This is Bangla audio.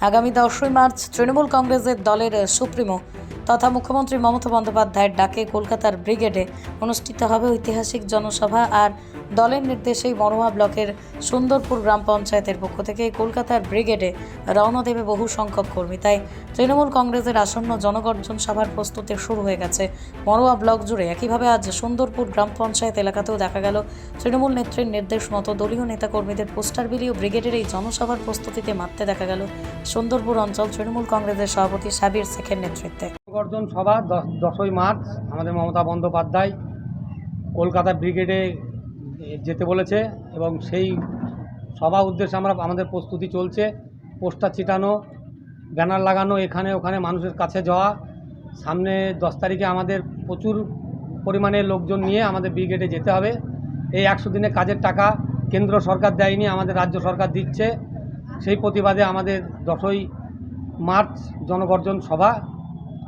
আগামী দশই মার্চ তৃণমূল কংগ্রেসের দলের সুপ্রিমো তথা মুখ্যমন্ত্রী মমতা বন্দ্যোপাধ্যায়ের ডাকে কলকাতার ব্রিগেডে অনুষ্ঠিত হবে ঐতিহাসিক জনসভা আর দলের নির্দেশেই মরোয়া ব্লকের সুন্দরপুর গ্রাম পঞ্চায়েতের পক্ষ থেকে কলকাতার ব্রিগেডে রওনা দেবে বহু সংখ্যক কর্মী। তাই তৃণমূল কংগ্রেসের আসন্ন জনগর্জন সভার প্রস্তুতি শুরু হয়ে গেছে। মরোয়া ব্লক জুড়ে একইভাবে আজ সুন্দরপুর গ্রাম পঞ্চায়েত এলাকাতেও দেখা গেল তৃণমূল নেত্রীর নির্দেশ মতো দলীয় নেতাকর্মীদের পোস্টার বিলিও ব্রিগেডের এই জনসভার প্রস্তুতিতে মারতে দেখা গেল। সুন্দরপুর অঞ্চল তৃণমূল কংগ্রেসের সভাপতি সাবির শেখের নেতৃত্বে। গর্জন সভা, দশ, দশই মার্চ, আমাদের মমতা বন্দ্যোপাধ্যায় কলকাতা ব্রিগেডে যেতে বলেছে এবং সেই সভা উদ্দেশ্যে আমরা, আমাদের প্রস্তুতি চলছে। পোস্টার ছিটানো, ব্যানার লাগানো, এখানে ওখানে মানুষের কাছে যাওয়া। সামনে দশ তারিখে আমাদের প্রচুর পরিমাণে লোকজন নিয়ে আমাদের ব্রিগেডে যেতে হবে। এই একশো দিনে কাজের টাকা কেন্দ্র সরকার দেয়নি, আমাদের রাজ্য সরকার দিচ্ছে। সেই প্রতিবাদে আমাদের দশই মার্চ জনগর্জন সভা